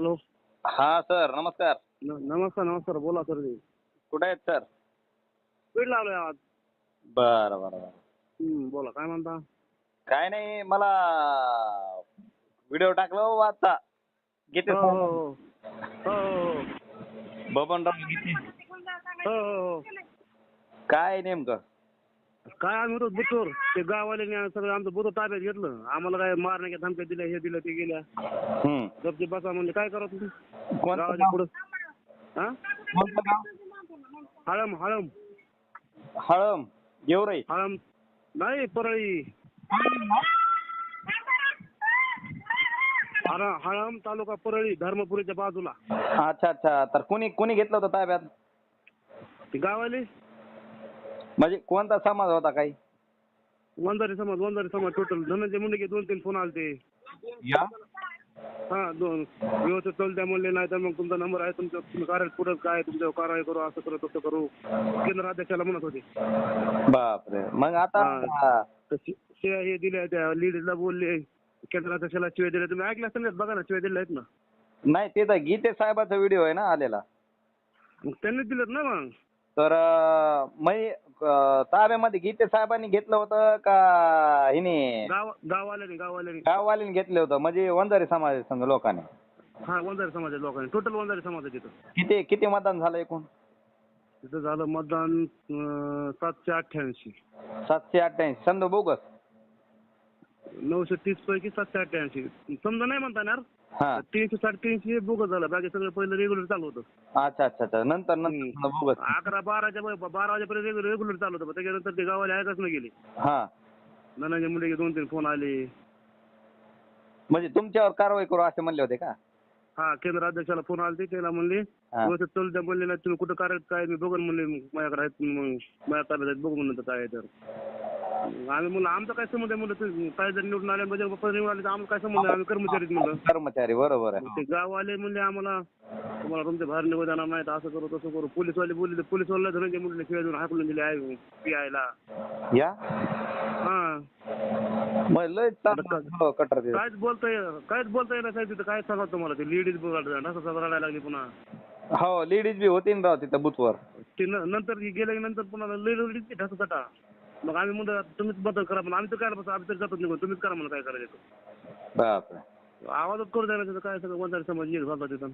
Hello. हा sir नमस्कार. नमस्कार नमस्कार बोला सर कुठे आहेत सर? स्पीड लावलोय आज बरं बरं बरं. हम्म, बोला काय म्हणता? काय नाही मला व्हिडिओ टाकला हो आता. गीते हो हो हो. हो हो बबनराव गीते हो हो हो. काय नेमकं? काय आम्ही होतो बुतूर ते गाववाल्याने सगळं आमचं बुतूर ताब्यात घेतलं. आम्हाला काय मारण्याच्या धमक्या दिल्या हे दिलं ते गेल्या. हम्म. गपचे बसा म्हणजे काय करा तुम्ही? कोणतं गावाच्या गाव? पुढं. हा? कोणतं गाव? हळम हळम. हळम गेवराई. हळम. नाही परळी. हळ- हळम तालुका परळी धर्मपुरीच्या बाजूला. अच्छा अच्छा. तर कोणी कोणी घेतलं होतं ताब्यात? ते गावाले म्हणजे कोणता समाज होता काही? वंजारी समाज वंजारी समाज टोटल धनंजय मुंडे दोन तीन फोन आलते. या? हा दोन. व्यवस्थित चलत्या म्हणले नाही तर मग तुमचा नंबर आहे तुमचं तुम्ही कार्य पुढं काय तुमच्यावर कारवाई करू असं करू तसं करू. केंद्र अध्यक्षाला म्हणत होते. बापरे. मग आता हा. तर शि- शिव्या हे दिल्या त्या लीडरला बोलले केंद्र अध्यक्षाला शिव्या दिल्या. तुम्ही ऐकल्या असेल ना बघा ना शिव्या दिल्या आहेत ना? नाही ते तर गीते साहेबाचा व्हिडिओ आहे ना आलेला. मग त्यांनी दिलेत ना मग? तर अं, मै अं, ताब्यामध्ये गीते साहेबांनी घेतलं होतं का हिने? गाव गाववाल्याने गाववाल्याने गाववाल्यांनी घेतलं होतं. म्हणजे वंजारी समाज संघ लोकांनी. हा वंजारी समाजाच्या लोकांनी. टोटल वंजारी समाज आहे तिथं. किती किती मतदान झालं एकूण? तिथं झालं मतदान अं, सातशे अठ्ठ्याऐंशी. सातशे अठ्ठ्याऐंशी. समजा बोगस. नऊशे तीस पैकी सातशे अठ्ठ्याऐंशी. समजा नाही म्हणता येणार. हा. तीनशे साडेतीनशे बोगस झालं. बाकी सगळं पहिलं रेग्युलर चालू होतं. अच्छा अच्छा अच्छा. नंतर नंतर बोगस. अकरा बाराच्या ब- बारा वाजेपर्यंत रेग्युलर रेग्युलर चालू होतं. पण त्याच्यानंतर ते गावाला ऐकच नाही गेले. हा. धनंजय मुंडे दोन तीन फोन आले. म्हणजे तुमच्यावर कारवाई करू असे म्हणले होते का? हा केंद्र अध्यक्षाला फोन आले त्याला म्हणले हा. व्यवस्थित चालू द्या म्हणले नाही तुम्ही कुठं करायचं काय मी बघन म्हणले मग माझ्याकडे आहेत मग माझ्या ताब्यात आहेत. बघू म्हणलं तर काय आहे तर. आम्ही म्हणलं आमचा काय संबंध आहे म्हणलं काय जर निवडून आले म्हणजे पप्पा निवडून आले तर आम्हाला काय संबंध आहे? आम्ही कर्मचारीच म्हणलं. कर्मचारी बरोबर आहे. ते गाववाले म्हणले आम्हाला तुम्हाला तुमच्या बाहेर निघू देणार नाही तर असं करू तसं करू. पोलीसवाले बोलले पोलीसवाले धनंजय मुंडे शिवाय देऊन हाकलून दिले आहे पीआयला. या? हा. मग लय कटर. कायच बोलता ये- कायच बोलता येणार साहेब तिथं. काय सांगा तुम्हाला? ते लेडीज बोलायला असं रडायला लागली पुन्हा. हो लेडीज बी होती ना राव तिथं बुथवर. ते न- नंतर गेल्या नंतर पुन्हा लेडीज ढासू तटा मग आम्ही म्हणतो तुम्हीच बदल करा पण आम्ही तर काय बस आम्ही तर जातच निघून. तुम्हीच करा म्हणून काय करायचं ते. बापरे. आवाजच करू तिथं काय सगळं वंजारी समाज एक झाला तिथं.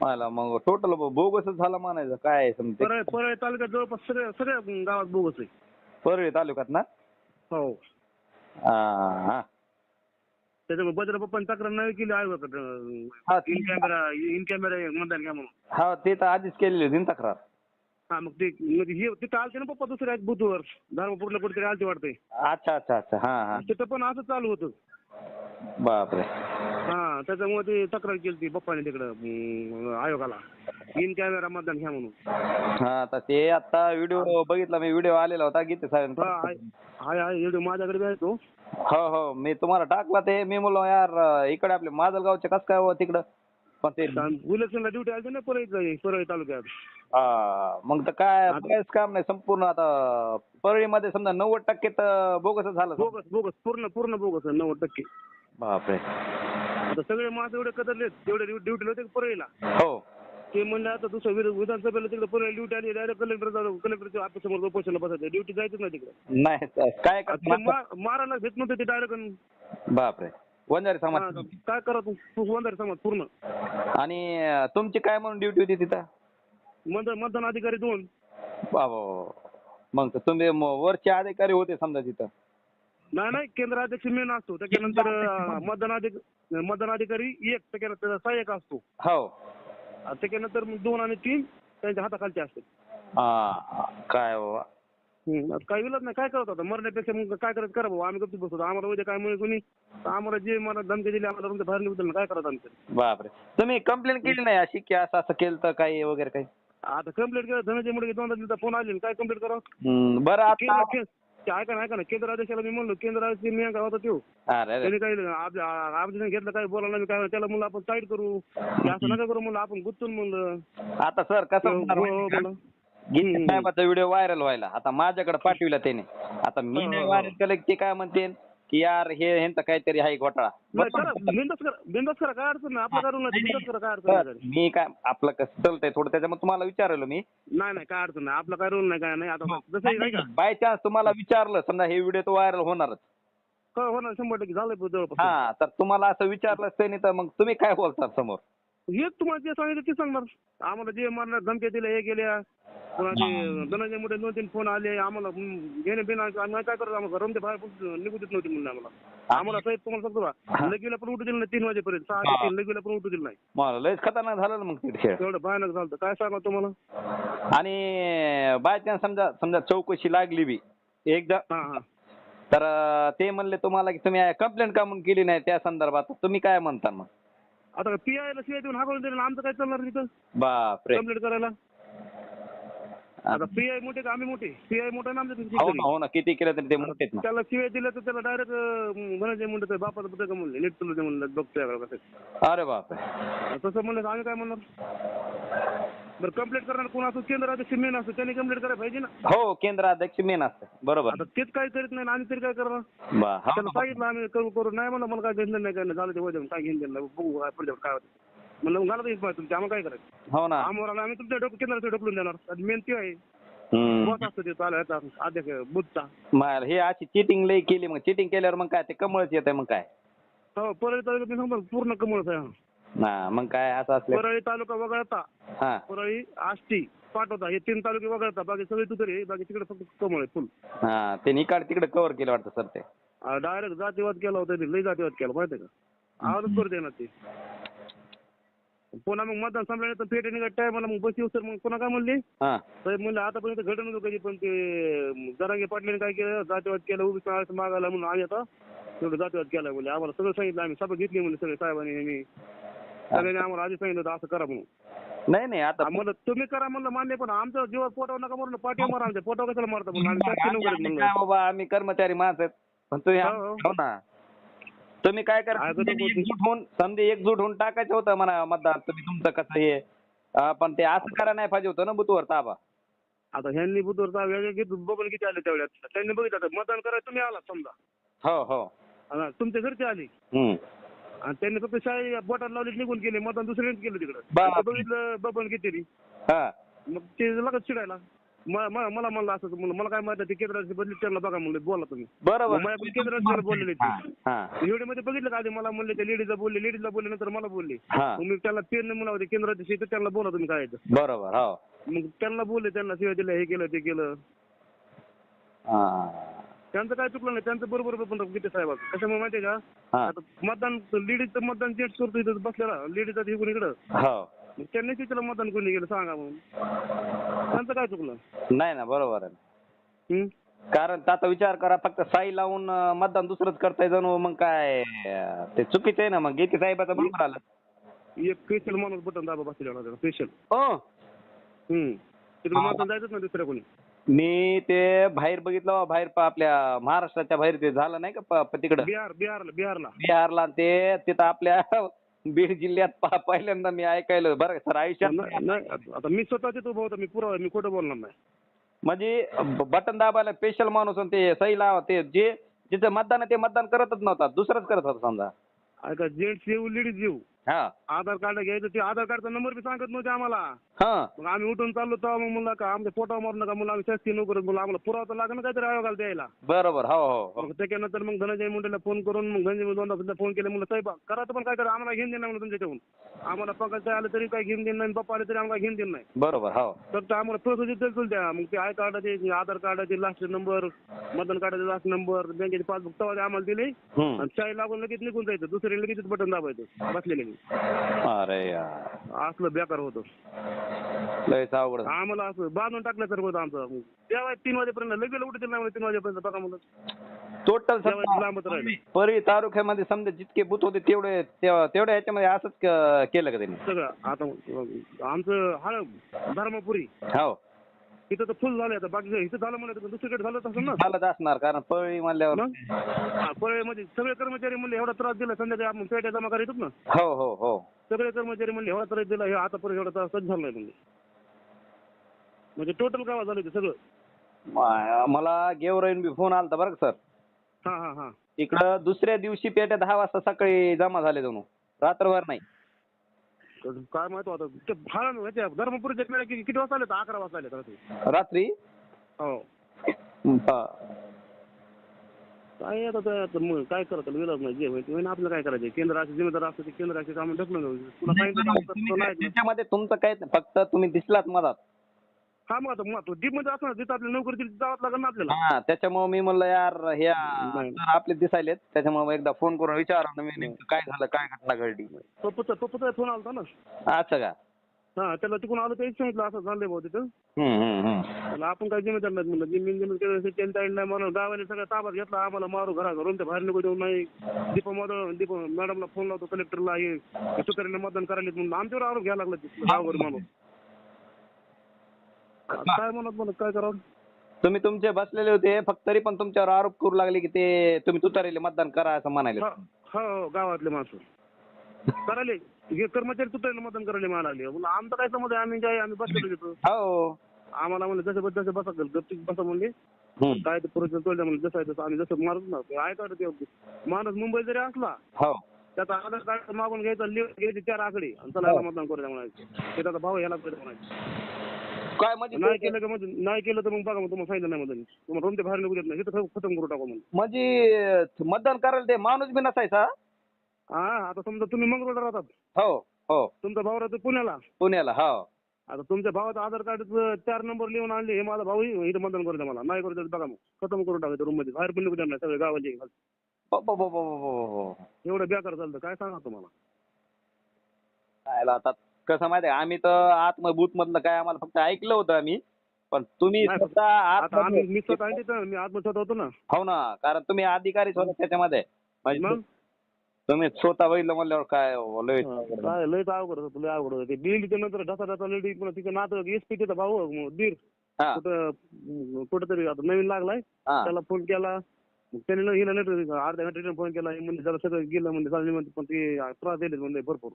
मला मग टोटल बोगसच झालं म्हणायचं. काय समजे परळ परळ तालुक्यात जवळपास सगळ्या सगळ्या गावात बोगस आहे. परळी तालुक्यात ना? हो. हा हा. त्याच्यामुळे बजरा पप्पांनी तक्रार नाही केली हा, आयोगाकडे ती- इन कॅमेरा इन कॅमेरा मतदान घ्या म्हणून. हा ते तर आधीच केलेली होती ना तक्रार. हा मग ते म्हणजे हे तिथं आलते ना पप्पा दुसऱ्या बुथवर धर्मपूरला कुठेतरी आलते वाटते अच्छा अच्छा अच्छा. हा हा. तिथं पण असं चालू होतं. बापरे. हा त्याच्यामुळे ते तक्रार केली ती पप्पाने तिकडं अं, आयोगाला. इन कॅमेरा मतदान घ्या म्हणून. हा आता ते आता व्हिडिओ बघितला मी व्हिडिओ आलेला होता गीते हा साहेब आहे हाय हाय व्हिडिओ माझ्याकडे बी आहे तो. हो हो मी तुम्हाला टाकला ते. मी म्हणलो यार इकडे आपले माजलगावचे कस काय हो तिकडं? इलेक्शनला ड्युटी आली ना परळी परळी तालुक्यात. हा मग तर काय बघायचं काम नाही संपूर्ण आता परळीमध्ये समजा नव्वद टक्के तर बोगसच झालं बोगस बोगस पूर्ण पूर्ण बोगस आहे, नव्वद टक्के. बापरे. आता सगळे माझं एवढे कदरले तेवढे ड्युटीला होते परळीला? हो. ते म्हणले आता दुसरं विध- विधानसभेला तिकडे परळी ड्युटी आली डायरेक्ट कलेक्टर कलेक्टरच्या ऑफिससमोर उपोषणला बसायचं. ड्युटी जायचंच नाही तिकडे. नाही काय मारायला घेत नव्हते ते डायरेक्ट बापरे. वंजारी समाज. काय करा तू? तू वंजारी समाज पूर्ण. आणि तुमची काय म्हणून ड्युटी होती तिथं? मतदान मतदान अधिकारी दोन. बाबा मग तर तुम्ही म- वरचे अधिकारी होते समजा तिथं. नाही नाही केंद्र अध्यक्ष मेन असतो. त्याच्यानंतर अं, मतदान अधिक मतदान अधिकारी एक त्याच्यानंतर सहाय्यक असतो. हो. आणि त्याच्यानंतर मग दोन आणि तीन त्यांच्या हाताखालचे असतात. हा काय बाबा. हम्म. आता काय विलत नाही. काय करत होता? मरण्यापेक्षा मग काय करायचं? करा भाऊ. आम्ही गप्प बसतो. आम्हाला उद्या काय म्हणे कोणी? तर आम्हाला जे मला धमकी दिली आम्हाला तुमच्या बाहेर काय करायचं आमचं? बापरे. तुम्ही कंप्लेंट केली नाही अशी की असं असं केलं तर काही वगैरे काही? आता कंप्लेंट केलं धनंजय मुंडे दोनदा दिवसा फोन आले. काय कंप्लेंट करा हम्म, बरं आता केंद्र के- ते ऐका ना ऐका ना. केंद्र अध्यक्षाला मी म्हणलो. केंद्राचे मी गावात होतो अरे अरे. त्यांनी काही आमच्या घेतलं काय बोलायला मी काय त्याला म्हणलं आपण साईड करू. ते असं नका करू म्हणलं आपण गुंतून म्हणलं. आता सर कसं हो, हो, माहिती बोला. का? हम्म. साहेबाचा व्हिडिओ व्हायरल व्हायला. आता माझ्याकडे पाठविला त्याने. आता मी हो, नाही हो, व्हायरल केलं की ते काय म्हणते की यार हे ह्यांचं काहीतरी आहे घोटाळा. नाही करा बिंदास करा बिंदास करा काय अडचण नाही. आपलं करून नाही, बिंदास करा काय अडचण तर नाही मी काय आपलं कसं चालतंय थोडं त्याच्यामुळे तुम्हाला विचारलं मी. नाही नाही काय अडचण नाही. आपला काय रोल नाही काय नाही. आता जसं नाही का? बाय चान्स तुम्हाला विचारलं. समजा हे व्हिडिओ तो व्हायरल होणारच. काय होणार. शंभर टक्के जवळपास. हा तर तुम्हाला असं विचारलं नाही तर मग तुम्ही काय बोलतात समोर? हेच तुम्हाला जे सांगितलं ते सांगणार आम्हाला जे मारणार धमक्या दिल्या हे गेल्या पुन्हा ते धनंजय मोठे दोन तीन फोन आले आम्हाला घेणे बिना आम्ही काय करतो आम्हाला रमते बाहेर निघू देत नव्हते म्हणून आम्हाला. आम्हाला साहेब तुम्हाला सांगतो का लगीला पण उठू दिलं नाही तीन वाजेपर्यंत सहा ते तीन लगीला पण उठू दिलं नाही. मला लयच खतरनाक झालं ना मग ते खेळ. एवढं भयानक झालं काय सांगा तुम्हाला? आणि बाय चान्स समजा समजा चौकशी लागली बी एकदा. हा हा. तर ते म्हणले तुम्हाला की तुम्ही कंप्लेंट का म्हणून केली नाही त्या संदर्भात? तुम्ही काय म्हणता मग? आता पी आय ला सीआय देऊन हाकलून दिलं आमचं काय चालणार तिथं? बापरे. कंप्लीट करायला? आता पी आय मोठे का आम्ही मोठे? पी आय मोठा ना आमच्या हो ना हो ना किती केलं तरी ते ना. त्याला सीआय दिलं तर त्याला डायरेक्ट म्हणायचे म्हणतात बापाचं पुढे का म्हणले? नीट तुला म्हणलं बघतोय कसं अरे बापरे. तसं म्हणलं तर आम्ही काय म्हणणार? बरं कंप्लेंट करणार कोण असं केंद्र अध्यक्ष मेन असतं त्यांनी कंप्लेंट करायला पाहिजे ना. हो केंद्राध्यक्ष मेन असतं. बरोबर. आता तेच काय करीत नाही आणि आम्ही तरी काय करणार? बा हा. त्याला सांगितलं आम्ही करू करू. नाही म्हणलं मला काय घेतलं नाही काय नाही झालं ते वजन काय घेऊन दिलं बघू काय होतं. म्हणलं घाला पाहिजे तुमच्या आम्हाला काय करायचं? हो ना. आम्हाला आम्ही तुमच्या डोकं केंद्राचं ढकलून देणार. मेन ते आहे हम्म. बॉस असतो ते चालू अध्यक्ष बुधचा. मग हे अशी चिटिंग लई केली मग चिटिंग केल्यावर मग काय ते कमळच येत मग काय? हो परळी तालुक्यात मी सांगतो पूर्ण कमळच आहे. हा. मग काय असं असलं. परळी तालुका वगळता हा. परळी आष्टी पाटोदा हे तीन तालुके वगळता बाकी सगळी तू तरी बाकी तिकडे फक्त कमळ आहे फुल हा ते निकाड तिकडे कव्हर केलं वाटतं सर ते. डायरेक्ट जातीवाद केला होता त्यांनी लई जातीवाद केला माहिती का? आवाजच करू देणार ते. पुन्हा मग मतदान संपल्यानंतर पेटे निघत टायमाला मग बस येऊ सर. मग पुन्हा काय म्हणले? हा. साहेब म्हणले आतापर्यंत घडलं नव्हतं कधी पण ते जरांगे पाटलाने काय केलं? जातीवाद केलं उभी मागायला म्हणून आम्ही आता तेवढं जातीवाद केला म्हणजे आम्हाला सगळं सांगितलं आम्ही सभा घेतली म्हणजे सगळे साहेबांनी यांनी. सगळ्यांनी आम्हाला आधी सांगितलं होतं असं करा म्हणून. नाही नाही आता म्हणलं तुम्ही करा म्हणलं मान्य पण आमच्या जीवात पोटावर नका म्हणलं पाठी मारा आमच्या. पोटावर कशाला मारता म्हणलं आम्ही शासकीय आम्ही- नोकरीत आम्ही म्हणलं. काय बाबा आम्ही कर्मचारी माणसं आहेत. पण तुम्ही हो, हो. हो ना. तुम्ही काय करा. एकजूट होऊन समजे एकजूट होऊन टाकायचं होतं म्हणा मतदार. तुम्ही तुमचं कसं हे? अं, पण ते असं करा नाही पाहिजे होतं ना बुथवर ताबा. आता ह्यांनी बुधवारचा वेगळे घेत बघून किती आले तेवढ्यात? त्यांनी बघितलं आता मतदान करायला तुम्ही आला समजा. हो हो. तुमच्या घरचे आले. हम्म. आणि त्यांनी फक्त शाही बोटात लावली निघून गेले. मतदान दुसऱ्यानेच केलं तिकडं. बाप. बघितलं बबन किती हा. मग ते लगेच चिडायला. म- म- मला म्हणलं असं म्हणलं मला काय माहिती ते केंद्राची बदली त्यांना बघा म्हणलं बोला तुम्ही. बरोबर. मला बोललेले ते. हा, व्हिडिओमध्ये बघितलं का आधी? मला म्हणले ते लेडीजला बोलले लेडीजला बोलले नंतर मला बोलले. हा. मग मी त्याला पेन म्हणा होते केंद्राचे शेत त्यांना बोला तुम्ही काय आहे ते. बरोबर हो. मग त्यांना बोलले त्यांना शिवाय दिलं हे केलं ते केलं. हा. त्यांचं काय चुकलं नाही त्यांचं बरोबर पण गीते साहेब? कशामुळे माहितीये का? हा. आता मतदान लेडीजचं मतदान जेंट्स करतो इथं बसलेला लेडीज इकडं. हो. मग त्यांनी तिथलं मतदान कोणी गेलं सांगा म्हणून त्यांचं काय चुकलं? नाही ना बरोबर आहे हं? कारण आता विचार करा फक्त साई लावून अं, मतदान दुसरंच करताय जणू मग काय? अं, ते चुकीचं आहे ना मग गीते साहेबाचं बरोबर आलं. एक स्पेशल माणूस बटन दाबा बसलेला होता स्पेशल हो. हम्म. तिकडे मतदान जायचंच ना दुसऱ्या कोणी. मी ते बाहेर बघितलं बा, बाहेर प- आपल्या महाराष्ट्राच्या बाहेर ते झालं नाही का प- प- तिकडं? बिहार बिहारला बिहारला. बिहारला ते तिथं आपल्या बीड जिल्ह्यात प- पहिल्यांदा मी ऐकायलं बरं सर आयुष्यात नाही नाही, आता मी स्वतः तिथं उभा होता मी पुरा मी खोटं बोलणार नाही. म्हणजे बटन दाबायला स्पेशल माणूस आणि ते सही लावा ते जे जिथं मतदान आहे ते मतदान करतच नव्हता दुसरंच करत होता समजा. जेंट्स येऊ लेडीज येऊ. हा. आधार कार्ड घ्यायचं ते आधार कार्डचा नंबर बी सांगत नव्हते आम्हाला. हा. मग आम्ही उठून चाललो तेव्हा मग म्हणलं का आमच्या पोटावर मारू नका म्हणलं आम्ही शासकीय नोकरी म्हणलं आम्हाला पुरावा तर लागणार काहीतरी आयोगाला द्यायला. बरोबर हो हो हो. मग त्याच्यानंतर मग धनंजय मुंडेला फोन करून मग धनंजय मुंडे दोनदा फोन केले म्हणलं साहेब करा तर पण काय करा आम्हाला घेऊन देणार म्हणलं तुमच्याकडून. आम्हाला काय आलं तरी काय घेऊन देणार नाही पप्पा आले तरी आम्हाला घेऊन देणार नाही. बरोबर हो. फक्त आम्हाला प्रोसिजर चलतील द्या. मग ते आय कार्डाचे आधार कार्डाचे लास्ट नंबर मतदान कार्डाचे लास्ट नंबर बँकेचे पासबुक तेव्हा ते आम्हाला दिले. हम्म. आणि शाही लागून लगेच निघून जायचं दुसरे लगेच बटन दाबायचं बसलेले मी. अरे यार. असलं बेकार होतं. लयच अवघड. आम्हाला असं बांधून टाकल्यासारखं होतं आमचं. तेव्हा तीन वाजेपर्यंत लगेच उठतील नाही तीन वाजेपर्यंत बघा म्हणलं टोटल जेवायचं लांबच राहिलं. परी तालुक्यामध्ये समजा जितके बूथ होते तेवढे तेव- तेवढ्या ह्याच्यामध्ये असंच क- केलं का त्यांनी? सगळं. आता आमचं हळ धर्मपुरी. हो. इथं तर फुल झालं आता. बाकी इथं झालं म्हणलं तर दुसरीकडे झालं असेल ना. झालंच असणार कारण पळी म्हणल्यावर मग? हा, म्हणजे सगळे कर्मचारी म्हणले एवढा त्रास दिला संध्याकाळी आपण पेट्या जमा करायचो ना. हो हो हो. सगळे कर्मचारी म्हणले एवढा त्रास दिला हे आतापर्यंत एवढा त्रास कधी झाला नाही म्हणले. म्हणजे टोटल गावात झालं ते सगळं. मा- मला गेवराईन बी फोन आलता बरं का सर? हा हा हा. तिकडं दुसऱ्या दिवशी पेट्या दहा वाजता सकाळी जमा झाले जणू. रात्रभर नाही. काय माहिती आता ते ह्याच्या धर्मपुरीच्या मेळ्या किती किती वाजता आले तर अकरा वाजता आले तर रात्री हो हा. काय आता मग काय करत विलाज नाही जे होईल ते होईल. आपलं काय करायचं केंद्राचे जिम्मेदार असतं ते केंद्राचे काम ढकलून जाऊ. तुला सांगितलं काम करतो, नाही. त्याच्यामध्ये तुमचं काय नाही. फक्त तुम्ही दिसलात मधात हा मग तो डीपमध्ये असणार जिथं आपल्याला नोकरी दिली जावंच लागेल ना आपल्याला. हा त्याच्यामुळे मी म्हणलं यार नाही. सर आपले दिसायलेत त्याच्यामुळे एकदा फोन करून विचारा ना मी नेमकं काय झालं काय घटना घडली. पप्पूचा पप्पूचा फोन आला होता ना? असं का? हा त्याला तिकडून आलो तेच सांगितलं असं झालंय भाऊ तिथं. हम्म, हम्म, हम्म. त्याला आपण काय जिम्मेदार नाही म्हणलं. जमीन जमीन केलं आईला नाही म्हणून गावाने सगळं ताब्यात घेतला आम्हाला मारू घरा घरून ते बाहेर निघू देऊ नाही. दीपा मॅडम दीपा मॅडमला फोन लावतो कलेक्टरला हे हे तुतारीने मतदान करायला म्हणून. आमच्यावर आरोप घ्यायला लागला ते गावावर माणूस. काय म्हणत म्हणत काय करावं? तुम्ही तुमचे बसलेले होते फक्त तरी पण तुमच्यावर आरोप करू लागले की ते तुम्ही तुतारीले मतदान करा असं म्हणाले. हो हो, गावातले माणसं. करायले. हे कर्मचारी तुतारीला मतदान करायला म्हणायला लागले म्हणलं आमचं काय समज आहे? आम्ही काय आम्ही बसलेलो तिथं. हो. आम्हाला म्हणलं जसं बस जसं बसा गपची बसा म्हणले. हम्म. काय ते पुरुष तोडलं म्हणलं जसं आहे तसं आम्ही जसं मारत ना. ते ते माणूस मुंबई जरी असला हो. त्याचा आधार कार्ड मागून घ्यायचा लिहून घ्यायचे चार आकडे. आणि चला याला मतदान करूया म्हणायचं. ते त्याचा भाऊ याला करूया म्हणायचं. काय म्हणजे नाही केलं का म्हणजे नाही केलं तर मग बघा मग तुम्हाला सांगितलं नाही मध्ये तुम्हाला रूम ते बाहेर निघू देत नाही इथं खतम करू टाकू म्हणून म्हणजे मतदान करायला ते माणूस बी नसायचा हा आता समजा तुम्ही मंगळूरला राहतात हो हो तुमचा भाऊ राहतो पुण्याला पुण्याला हो आता तुमच्या भावाचं आधार कार्ड चार नंबर लिहून आणले हे माझा भाऊ इथं मतदान करू द्या मला नाही करू देत बघा मग खतम करून टाकायचं रूममध्ये बाहेर पण निघू देणार नाही सगळे गावाचे. एवढं बेकार चालतं काय सांगा तुम्हाला आता कसं माहिती आहे आम्ही तर आत बूथ मधलं काय आम्हाला फक्त ऐकलं होतं आम्ही पण तुम्ही नाही, स्वतः आता आम्ही आत मी स्वतः आहे तिथं मी आत्मसात होतो ना. हो ना कारण तुम्ही अधिकारीच होता त्याच्यामध्ये. म्हणजे मग? तुम्ही स्वतः बघितलं म्हणल्यावर काय हो, लय काय लयच अवघड होतं लय अवघड होतं. ते बिल नंतर ढसा ढसा लेडी पुन्हा तिचं नातं एस पी तिचा भाऊ मग दीर. हा. कुठं आता नवीन लागलाय. हा. त्याला फोन केला. मग त्याने न- हिला नाही अर्ध्या घंटे फोन केला. हे म्हणजे जरा सगळं गेलं म्हणजे चालली म्हणते पण ते त्रास दिले म्हणजे भरपूर.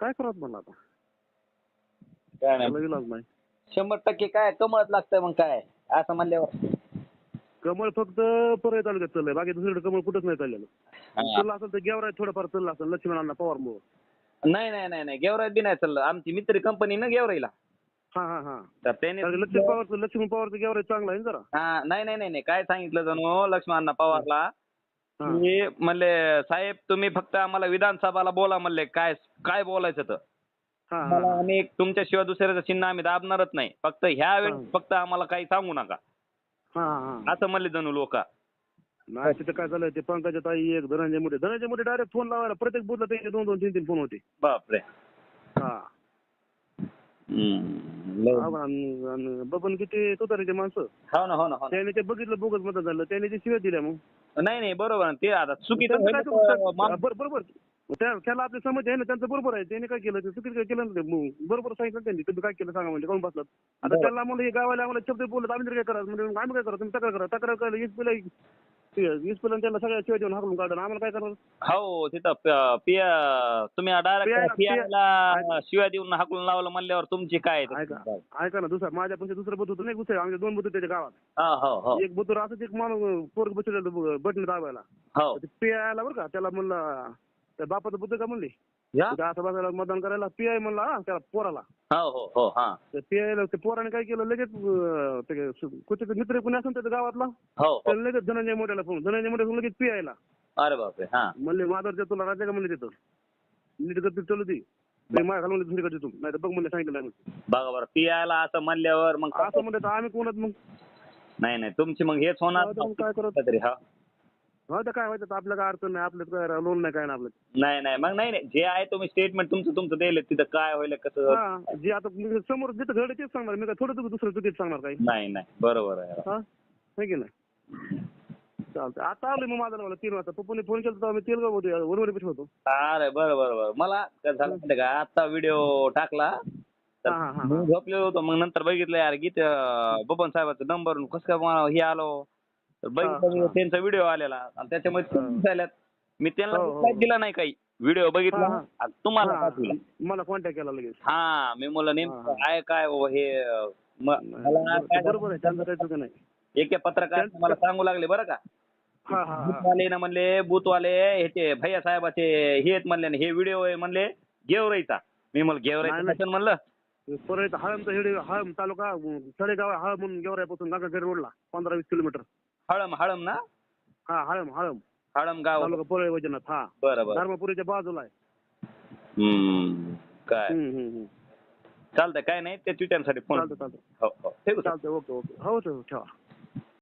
काय करत म्हणलं आता? काय नाही. इलाज नाही. शंभर टक्के काय कमळत लागतंय मग काय? असं म्हणल्यावर. कमळ फक्त परळ तालुक्यात चाललंय. बाकी दुसरीकडे कमळ कुठंच नाही चाललेलं. हा. चाललं असेल तर गेवराय थोडंफार चाललं असेल लक्ष्मणांना पवार मुळे नाही नाही नाही नाही. गेवराईत बी नाही चाललं. आमची मित्र कंपनी ना गेवराईला. हा हा हा. तर त्याने कारण लक्ष्मण पवारचं लक्ष्मण पवारचं गेवराय चांगला आहे ना जरा. हा नाही नाही नाही नाही. काय सांगितलं जणू? लक्ष्मणांना पवारला. की म्हणले साहेब तुम्ही फक्त आम्हाला विधानसभाला बोला म्हणले काय काय बोलायचं तर? मला आम्ही तुमच्या शिवाय दुसऱ्याचं चिन्ह आम्ही दाबणारच नाही. फक्त ह्या वेळेस. फक्त आम्हाला काही सांगू नका. असं म्हणले जणू लोक. नाही तिथं काय झालंय ते पंकजा ताई एक धनंजय मोठे धनंजय मोठे डायरेक्ट फोन लावायला. प्रत्येक बुथला त्यांचे दोन दोन तीन तीन फोन होते. बापरे. हा. हम्म. बबन किती तुतारीचे माणसं? हो ना हो ना हो ना. त्याने ते बघितलं बोगस मत झालं. त्याने ते शिव्या दिल्या मग. नाही नाही बरोबर आहे. ते आता चुकीचं त्यांचं काय होईल तर चुकीचं- मान- बर- बरोबर. त्या- त्याला आपली समज आहे ना त्यांचं बरोबर आहे. त्याने काय केलं? ते चुकीचं काय केलं ना ते मग बरोबर सांगितलं त्यांनी. तुम्ही काय केलं सांगा म्हणजे कोण बसलात आता बरं. त्याला म्हणलं हे गावाला आम्हाला शब्द बोलत आम्ही तरी काय करा म्हणजे आम्ही काय करा तुम्ही तक्रार करा. तक्रार करायला वीस वीस पिला त्याला सगळ्या शिवाय देऊन हाकलून काढलं. आम्हाला काय करणार? हो तिथं प- पिया तुम्ही डायरेक्ट पिया- पियाला शिव्या देऊन हाकलून लावलं म्हणल्यावर तुमची काय ऐका. ऐका ना दुसरा माझ्यापाशी दुसरं बुत होतं नाही गुस्से आमचे दोन बुत त्याच्या गावात. हो हो हो. एक बुतूर असंच एक माणूस पोरग बसलेलं बटन दाबायला. हो. ते पी आयला बरं का त्याला म्हणलं त्या बापाचं बुद्ध का म्हणले? या? असं बसायला मतदान करायला पी आय म्हणला हा, त्याला पोराला. हो हो हो हा. ते पोराने काय केलं लगेच अं, ते कुठे मित्र कोणी असेल त्याच्या गावातला हो हो. त्याला लगेच धनंजय मोठ्याला फोन धनंजय मोठ्या फोन लगेच पी आयला अरे बापरे हा. म्हणले माधवच्या तुला राज्य का? म्हणले तिथं. नीट गती चालू ती माझ्या घालून नाही तर बघ म्हणले सांगितलं बघा बरं पियाला असं म्हणल्यावर मग असं म्हणलं तर आम्ही कोणात मग? नाही नाही तुमची मग हेच होणार. मग काय करत तरी हा. हो तर काय व्हायचं तर आपलं काय अडचण नाही आपलं काय लोन नाही काय नाही आपलं. नाही नाही मग नाही नाही. जे आहे तुम्ही स्टेटमेंट तुमचं तुमचं दिले तिथं काय होईल कसं हा जे आता मी समोर जिथं घडे तेच सांगणार मी काय थोडं तुम्ही दुसरं चुकीच सांगणार काही नाही नाही. बरोबर आहे हा? की नाही? चालतंय. आता आलोय मग माझा मला तीन वाजता. पप्पूने फोन केला तेव्हा मी होतो पेठ होतो. अरे बरं बरं बरं. मला काय झालं का? आता व्हिडिओ टाकला तर हा हा हा मी झोपलेलो होतो. मग नंतर बघितलं यार गीत बबन साहेबाचा नंबर कसं काय मला हे आलो? तर बघितलं मी हा. त्यांचा व्हिडिओ आलेला. आणि त्याच्यामध्ये हा. तुम्ही झाल्यात. मी त्यांना हो, हो. reply दिला नाही काही. व्हिडिओ बघितला हा, हा. आणि तुम्हाला हा, पाठवला. मला कॉन्टॅक्ट केला लगेच. हा मी म्हणलं हा, नेमकं हा. काय काय बाबा हे अं, म- मला बरोबर काय बरोबर आहे त्यांचं काही चुकी नाही. एका पत्रकार मला सांगू लागले बरं का. हा हा हा. बूथवाले ना म्हणले बूथवाले ह्याचे भैया साहेबाचे हे आहेत म्हणले ना, हे व्हिडिओ आहे म्हणले गेवराईचा. मी म्हणलं नाही, गेवराईचा नाही. कशाला म्हणलं? परत हेडी हळम तालुका सडेगाव हळम म्हणून गेवराईपासून गागागेर रोडला पंधरा वीस किलोमीटर. हळम हळम ना? हा हळम हळम. हळम गाव. तालुका परळी वैजनाथ हा. बरं बरं. धर्मपुरीच्या बाजूला आहे. हम्म. काय? हम्म, हम्म, हम्म. चालतंय काय नाही ते ट्विटरसाठी फोन चालतं चालतं हो हो. ठेवू सर चालतं ओके ओके. हो ठेवा.